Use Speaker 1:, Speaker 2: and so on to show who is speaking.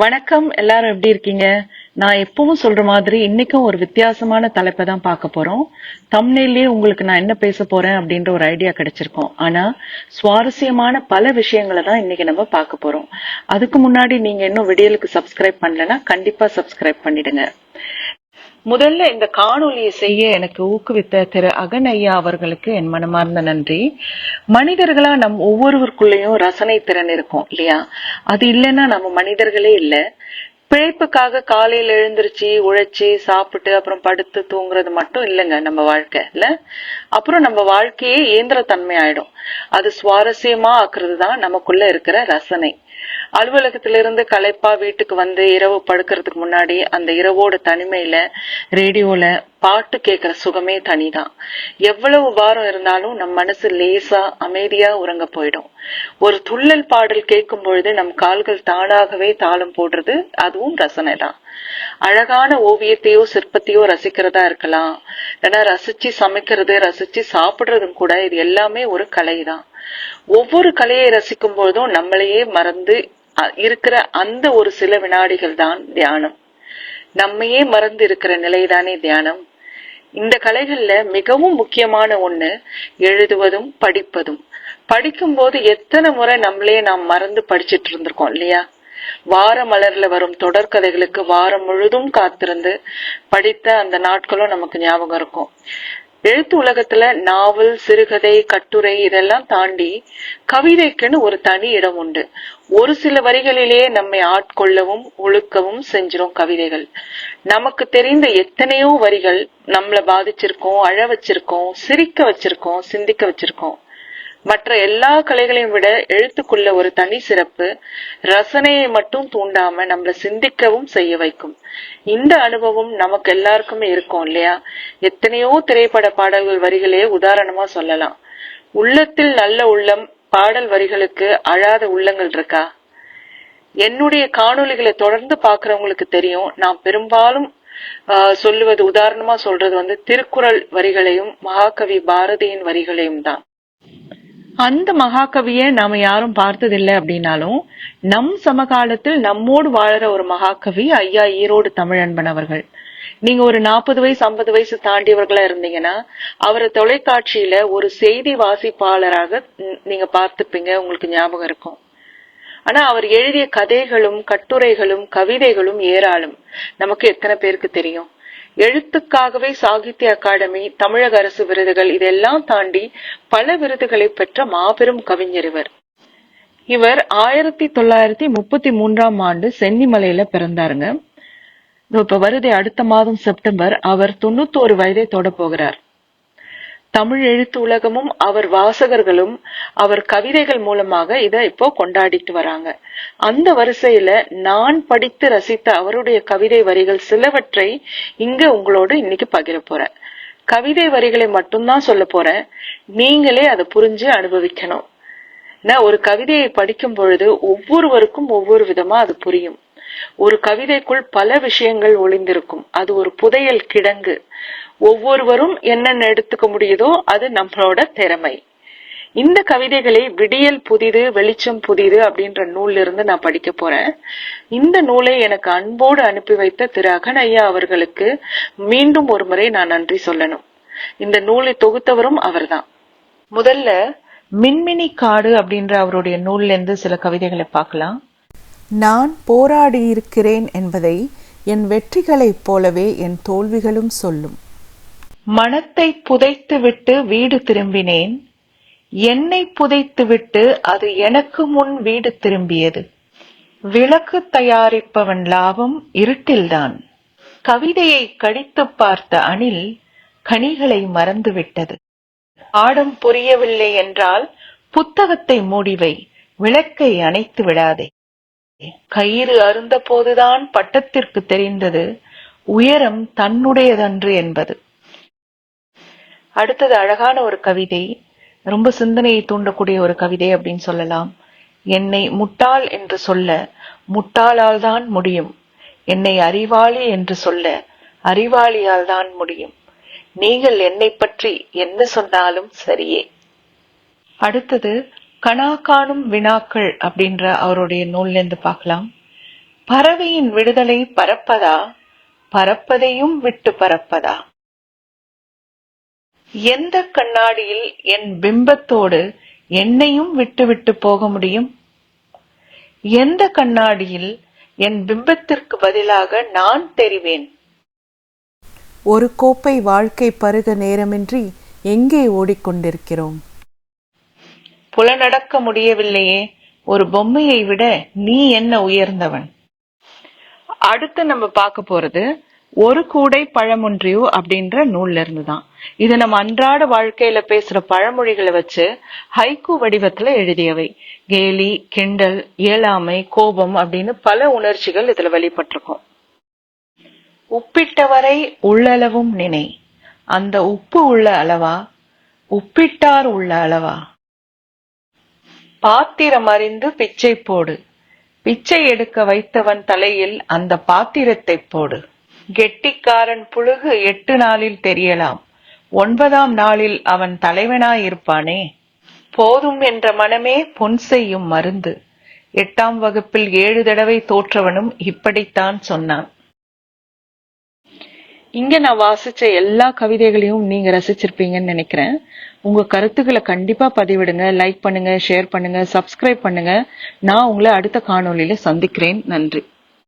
Speaker 1: வணக்கம் எல்லாரும் எப்படி இருக்கீங்க? நான் எப்பவும் சொல்ற மாதிரி இன்னைக்கும் ஒரு வித்தியாசமான தலைப்பை தான் பார்க்க போறோம். தம்னேலயே உங்களுக்கு நான் என்ன பேச போறேன் அப்படின்ற ஒரு ஐடியா கிடைச்சிருக்கோம். ஆனா சுவாரஸ்யமான பல விஷயங்களை தான் இன்னைக்கு நம்ம பார்க்க போறோம். அதுக்கு முன்னாடி நீங்க இன்னும் விடியலுக்கு சப்ஸ்கிரைப் பண்ணலன்னா கண்டிப்பா சப்ஸ்கிரைப் பண்ணிடுங்க. முதல்ல இந்த காணொலியை செய்ய எனக்கு ஊக்குவித்த திரு அகன் ஐயா அவர்களுக்கு என் மனமார்ந்த நன்றி. மனிதர்களா நம் ஒவ்வொருவருக்குள்ளேயும் ரசனை திறன் இருக்கும் இல்லையா? அது இல்லைன்னா நம்ம மனிதர்களே இல்ல. பிழைப்புக்காக காலையில எழுந்திருச்சு உழைச்சி சாப்பிட்டு அப்புறம் படுத்து தூங்குறது மட்டும் இல்லைங்க நம்ம வாழ்க்கை இல்ல அப்புறம் நம்ம வாழ்க்கையே இயந்திரத்தன்மை ஆயிடும். அது சுவாரஸ்யமா ஆக்குறது தான் நமக்குள்ள இருக்கிற ரசனை. அலுவலகத்துல இருந்து களைப்பா வீட்டுக்கு வந்து இரவு படுக்கிறதுக்கு முன்னாடி அந்த இரவோட தனிமையில ரேடியோல பாட்டு கேட்கிற சுகமே தனிதான். எவ்வளவு பாரம் இருந்தாலும் நம் மனசு லேசா அமைதியா உறங்க போயிடும். ஒரு துள்ளல் பாடல் கேட்கும் பொழுது நம் கால்கள் தானாகவே தாளம் போடுறது அதுவும் ரசனை தான். அழகான ஓவியத்தையோ சிற்பத்தையோ ரசிக்கிறதா இருக்கலாம். ஏன்னா ரசிச்சு சமைக்கிறது ரசிச்சு சாப்பிடுறதும் கூட இது எல்லாமே ஒரு கலை தான் ஒவ்வொரு கலையை ரசிக்கும் பொழுதும் நம்மளையே மறந்து இருக்கிற அந்த ஒரு சில வினாடிகள் தான் தியானம். நம்மையே மறந்து இருக்கிற நிலைதானே தியானம். இந்த கலைகள்ல மிகவும் முக்கியமான ஒண்ணு எழுதுவதும் படிப்பதும். படிக்கும்போது எத்தனை முறை நம்மளே நாம் மறந்து படிச்சிட்டு இருந்திருக்கோம் இல்லையா? வார மலர்ல வரும் தொடர்கதைகளுக்கு வாரம் முழுதும் காத்திருந்து படித்த அந்த நாட்களும் நமக்கு ஞாபகம் இருக்கும். எழுத்து உலகத்துல நாவல் சிறுகதை கட்டுரை இதெல்லாம் தாண்டி கவிதைக்குன்னு ஒரு தனி இடம் உண்டு. ஒரு சில வரிகளிலேயே நம்மை ஆட்கொள்ளவும் ஒழுக்கவும் செஞ்சிரும் கவிதைகள். நமக்கு தெரிந்த எத்தனையோ வரிகள் நம்மள பாதிச்சிருக்கோம் அழ வச்சிருக்கோம் சிரிக்க வச்சிருக்கோம் சிந்திக்க வச்சிருக்கோம். மற்ற எல்லா கலைகளையும் விட எழுத்துக்குள்ள ஒரு தனி சிறப்பு ரசனையை மட்டும் தூண்டாம நம்மள சிந்திக்கவும் செய்ய வைக்கும். இந்த அனுபவம் நமக்கு எல்லாருக்குமே இருக்கும் இல்லையா? எத்தனையோ திரைப்பட பாடல்கள் வரிகளே உதாரணமா சொல்லலாம். உள்ளத்தில் நல்ல உள்ளம் பாடல் வரிகளுக்கு அழாத உள்ளங்கள் இருக்கா? என்னுடைய காணொளிகளை தொடர்ந்து பாக்குறவங்களுக்கு தெரியும். நான் பெரும்பாலும் சொல்லுவது உதாரணமா சொல்றது வந்து திருக்குறள் வரிகளையும் மகாகவி பாரதியின் வரிகளையும் தான். அந்த மகாகவியை நாம யாரும் பார்த்ததில்லை அப்படின்னாலும் நம் சமகாலத்தில் நம்மோடு வாழற ஒரு மகாகவி ஐயா ஈரோடு தமிழன்பன் அவர்கள். நீங்க ஒரு நாற்பது வயசு ஐம்பது வயசு தாண்டியவர்களா இருந்தீங்கன்னா அவரை தொலைக்காட்சியில ஒரு செய்தி வாசிப்பாளராக நீங்க பார்த்துப்பீங்க உங்களுக்கு ஞாபகம் இருக்கும். ஆனா அவர் எழுதிய கதைகளும் கட்டுரைகளும் கவிதைகளும் ஏராளம். நமக்கு எத்தனை பேருக்கு தெரியும்? எழுத்துக்காகவே சாகித்ய அகாடமி தமிழக அரசு விருதுகள் இதெல்லாம் தாண்டி பல விருதுகளை பெற்ற மாபெரும் கவிஞர் இவர். இவர் ஆயிரத்தி தொள்ளாயிரத்தி முப்பத்தி மூன்றாம் ஆண்டு சென்னிமலையில பிறந்தாருங்க. இப்ப வருது அடுத்த மாதம் செப்டம்பர். அவர் தொண்ணூத்தோரு வயதை தொட போகிறார். தமிழ் எழுத்து உலகமும் அவர் வாசகர்களும் அவர் கவிதைகள் மூலமாக இதை இப்போ கொண்டாடிட்டு வராங்க. அந்த வரிசையில நான் படித்து ரசித்த அவருடைய கவிதை வரிகள் சிலவற்றை இங்க உங்களோடு இன்னைக்கு பகிர போறேன். கவிதை வரிகளை மட்டும்தான் சொல்ல போறேன். நீங்களே அதை புரிஞ்சு அனுபவிக்கணும். ஏன்னா ஒரு கவிதையை படிக்கும் பொழுது ஒவ்வொருவருக்கும் ஒவ்வொரு விதமா அது புரியும். ஒரு கவிதைக்குள் பல விஷயங்கள் ஒளிந்திருக்கும். அது ஒரு புதையல் கிடங்கு. ஒவ்வொருவரும் என்னென்ன எடுத்துக்க முடியுதோ அது நம்மளோட திறமை. இந்த கவிதைகளை விடியல் புதிது வெளிச்சம் புதிது அப்படின்ற நூல்ல இருந்து நான் படிக்க போறேன். இந்த நூலை எனக்கு அன்போடு அனுப்பி வைத்த திரு அகன் ஐயா அவர்களுக்கு மீண்டும் ஒரு முறை நான் நன்றி சொல்லணும். இந்த நூலை தொகுத்தவரும் அவர்தான். முதல்ல மின்மினி காடு அப்படின்ற அவருடைய நூல்ல இருந்து சில கவிதைகளை பார்க்கலாம்.
Speaker 2: நான் போராடியிருக்கிறேன் என்பதை என் வெற்றிகளைப் போலவே என் தோல்விகளும் சொல்லும்.
Speaker 1: மனத்தை புதைத்துவிட்டு வீடு திரும்பினேன். என்னை புதைத்துவிட்டு அது எனக்கு முன் வீடு திரும்பியது. விளக்கு தயாரிப்பவன் லாபம் இருட்டில்தான். கவிதையை கடித்துப் பார்த்த அணில் கனிகளை மறந்துவிட்டது பாடம் புரியவில்லை என்றால் புத்தகத்தை மூடிவை விளக்கை அணைத்து விடாதே. கயிறு அருந்த போதுதான் பட்டத்திற்கு தெரிந்தது. உயரம் தன்னுடையதன்று என்பது. அடுத்தது அழகான ஒரு கவிதை ரொம்ப சிந்தனையை தூண்டக்கூடிய ஒரு கவிதை அப்படின்னு சொல்லலாம். என்னை முட்டாள் என்று சொல்ல முட்டாளால் தான் முடியும். என்னை அறிவாளி என்று சொல்ல அறிவாளியால் தான் முடியும். நீங்கள் என்னை பற்றி என்ன சொன்னாலும் சரியே. அடுத்தது கணா காணும் வினாக்கள் அப்படின்ற அவருடைய நூல்ல இருந்து பார்க்கலாம். பறவையின் விடுதலை பறப்பதா பறப்பதையும் விட்டு பறப்பதா எந்த கண்ணாடியில் என் பிம்பத்தோடு என்னையும் விட்டு விட்டு போக முடியும்? எந்த கண்ணாடியில் என் பிம்பத்திற்கு பதிலாக நான் தெரிவேன்?
Speaker 2: ஒரு கோப்பை வாழ்க்கை பருக நேரமின்றி எங்கே ஓடிக்கொண்டிருக்கிறோம்?
Speaker 1: புலனடக்க முடியவில்லையே ஒரு பொம்மையை விட நீ என்ன உயர்ந்தவன்? அடுத்து நம்ம பார்க்க போறது ஒரு கூடை பழமொன்றியோ அப்படின்ற நூல்ல இருந்து தான் இது நம்ம அன்றாட வாழ்க்கையில பேசுற பழமொழிகளை வச்சு ஹைக்கு வடிவத்துல எழுதியவை. கேலி கிண்டல் இயலாமை கோபம் அப்படின்னு பல உணர்ச்சிகள் இதுல வெளிப்பட்டிருக்கும். உப்பிட்டவரை உள்ளளவும் நினை. அந்த உப்பு உள்ள அளவா? உப்பிட்டார் உள்ள அளவா? பாத்திரம் அறிந்து பிச்சை போடு. பிச்சை எடுக்க வைத்தவன் தலையில் அந்த பாத்திரத்தை போடு. கெட்டிக்காரன் புழுகு எட்டு நாளில் தெரியலாம். ஒன்பதாம் நாளில் அவன் தலைவனாயிருப்பானே. போதும் என்ற மனமே பொன் செய்யும் மருந்து. எட்டாம் வகுப்பில் ஏழு தடவை தோற்றவனும் இப்படித்தான் சொன்னான். இங்க நான் வாசிச்ச எல்லா கவிதைகளையும் நீங்க ரசிச்சிருப்பீங்கன்னு நினைக்கிறேன். உங்க கருத்துக்களை கண்டிப்பா பதிவிடுங்க லைக் பண்ணுங்க ஷேர் பண்ணுங்க சப்ஸ்கிரைப் பண்ணுங்க. நான் உங்களை அடுத்த காணொலியில சந்திக்கிறேன். நன்றி.